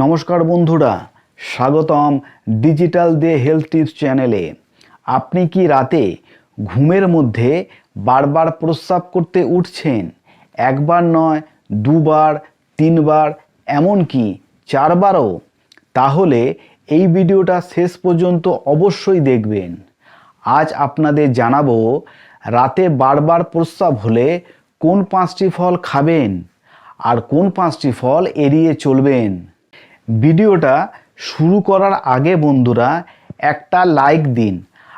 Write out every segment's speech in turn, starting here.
নমস্কার বন্ধুরা, স্বাগতম ডিজিটাল দে হেলথ টিপস চ্যানেলে। আপনি কি রাতে ঘুমের মধ্যে বারবার প্রস্রাব করতে উঠছেন? একবার নয়, দুবার, তিনবার, এমনকি চারবারও? তাহলে এই ভিডিওটা শেষ পর্যন্ত অবশ্যই দেখবেন। আজ আপনাদের জানাব, রাতে বারবার প্রস্রাব হলে কোন পাঁচটি ফল খাবেন? আর কোন পাঁচটি ফল এড়িয়ে চলবেন? ভিডিওটা শুরু করার আগে বন্ধুরা একটা লাইক দিন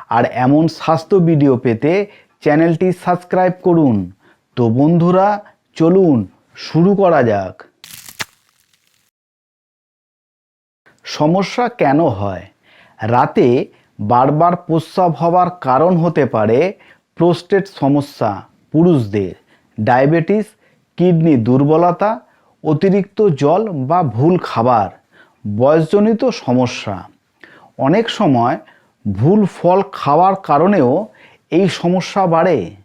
আর এমন স্বাস্থ্য ভিডিও পেতে চ্যানেলটি সাবস্ক্রাইব করুন। তো বন্ধুরা, চলুন শুরু করা যাক। সমস্যা কেন হয়? রাতে বারবার প্রস্রাব হওয়ার কারণ হতে পারে প্রোস্টেট সমস্যা পুরুষদের ডায়াবেটিস কিডনি দুর্বলতা, অতিরিক্ত জল বা ভুল খাবার। বয়সজনিত সমস্যা। অনেক সময় ভুল ফল খাওয়ার কারণেও এই সমস্যা বাড়ে।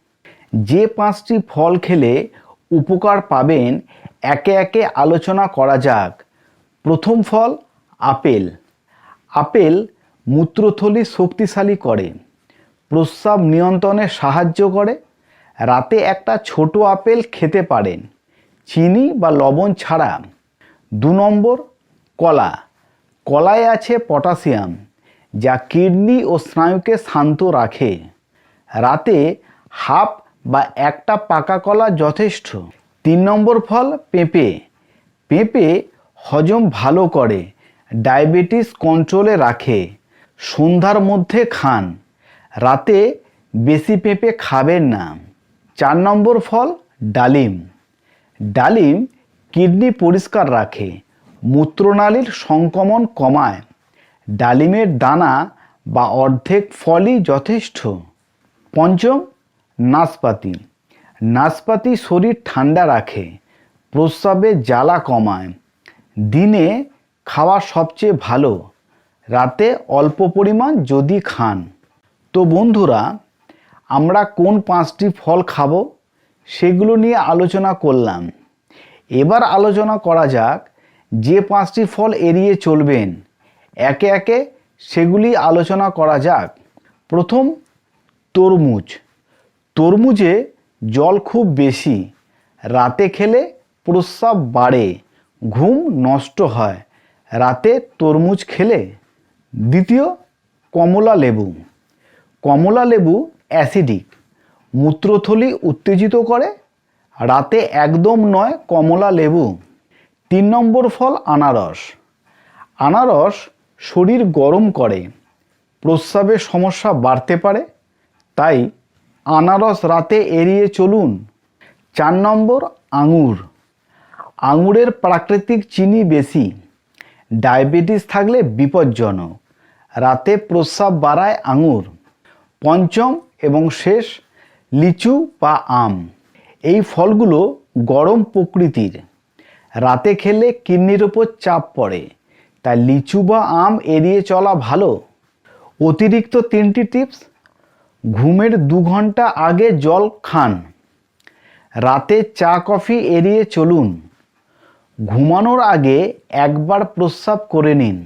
যে পাঁচটি ফল খেলে উপকার পাবেন, একে একে আলোচনা করা যাক। প্রথম ফল, আপেল। আপেল মূত্রথলি শক্তিশালী করে, প্রস্রাব নিয়ন্ত্রণে সাহায্য করে, রাতে একটা ছোট আপেল খেতে পারেন, চিনি বা লবণ ছাড়া। দু নম্বর কলা। কলায় আছে পটাশিয়াম, যা কিডনি ও স্নায়ুকে শান্ত রাখে। রাতে হাফ বা একটা পাকা কলা যথেষ্ট। তিন নম্বর ফল পেঁপে। পেঁপে হজম ভালো করে, ডায়াবেটিস কন্ট্রোলে রাখে, সন্ধ্যার মধ্যে খান, রাতে বেশি পেঁপে খাবেন না। চার নম্বর ফল ডালিম। ডালিম কিডনি পরিষ্কার রাখে মূত্রনালীর সংক্রমণ কমায়। ডালিমের দানা বা অর্ধেক ফলই যথেষ্ট। পঞ্চম, নাশপাতি। নাশপাতি শরীর ঠান্ডা রাখে, প্রস্রাবে জ্বালা কমায়। দিনে খাওয়া সবচেয়ে ভালো, রাতে অল্প পরিমাণ যদি খান। তো বন্ধুরা, আমরা কোন পাঁচটি ফল খাব সেগুলো নিয়ে আলোচনা করলাম। এবার আলোচনা করা যাক যে পাঁচটি ফল এড়িয়ে চলবেন, একে একে সেগুলি আলোচনা করা যাক। প্রথম, তরমুজ। তরমুজে জল খুব বেশি, রাতে খেলে প্রস্রাব বাড়ে, ঘুম নষ্ট হয়, রাতে তরমুজ খেলে। দ্বিতীয়, কমলা লেবু। কমলা লেবু অ্যাসিডিক, মূত্রথলি উত্তেজিত করে, রাতে একদম নয় কমলা লেবু। তিন নম্বর ফল আনারস। আনারস শরীর গরম করে প্রস্রাবের সমস্যা বাড়তে পারে, তাই আনারস রাতে এড়িয়ে চলুন। চার নম্বর আঙুর। আঙুরের প্রাকৃতিক চিনি বেশি, ডায়াবেটিস থাকলে বিপজ্জনক, রাতে প্রস্রাব বাড়ায় আঙুর। পঞ্চম এবং শেষ, লিচু বা আম। এই ফলগুলো গরম প্রকৃতির। রাতে খেলে কিডনির ওপর চাপ পড়ে, তাই লিচু বা আম এড়িয়ে চলা ভালো। অতিরিক্ত তিনটি টিপস, ঘুমের দু ঘণ্টা আগে জল খান। রাতে চা, কফি এড়িয়ে চলুন। ঘুমানোর আগে একবার প্রস্রাব করে নিন।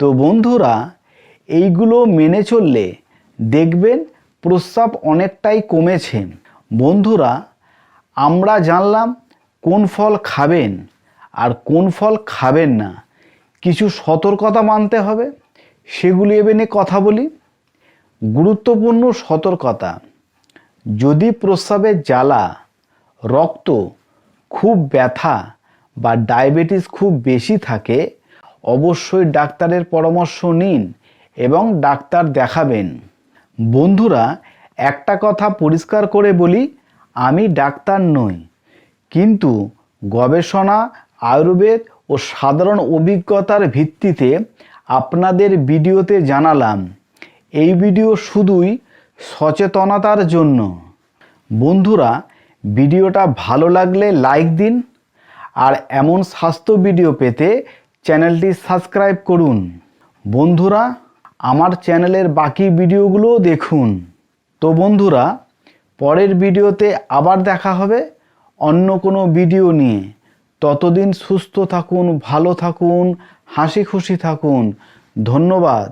তো বন্ধুরা, এইগুলো মেনে চললে দেখবেন প্রস্রাব অনেকটাই কমেছে। বন্ধুরা, আমরা জানলাম কোন ফল খাবেন আর কোন ফল খাবেন না, কিছু সতর্কতা মানতে হবে, সেগুলি এবে নিয়ে কথা বলি। গুরুত্বপূর্ণ সতর্কতা, যদি প্রস্রাবের জ্বালা, রক্ত খুব ব্যথা বা ডায়াবেটিস খুব বেশি থাকে, অবশ্যই ডাক্তারের পরামর্শ নিন এবং ডাক্তার দেখাবেন। বন্ধুরা, একটা কথা পরিষ্কার করে বলি, আমি ডাক্তার নই। কিন্তু গবেষণা, আয়ুর্বেদ ও সাধারণ অভিজ্ঞতার ভিত্তিতে আপনাদের ভিডিওতে জানালাম, এই ভিডিও শুধুই সচেতনতার জন্য। বন্ধুরা, ভিডিওটা ভালো লাগলে লাইক দিন আর এমন স্বাস্থ্য ভিডিও পেতে চ্যানেলটি সাবস্ক্রাইব করুন। বন্ধুরা, আমার চ্যানেলের বাকি ভিডিওগুলোও দেখুন। তো বন্ধুরা, পরের ভিডিওতে আবার দেখা হবে। অন্য কোনো ভিডিও নিয়ে। ততদিন সুস্থ থাকুন ভালো থাকুন হাসি খুশি থাকুন। ধন্যবাদ।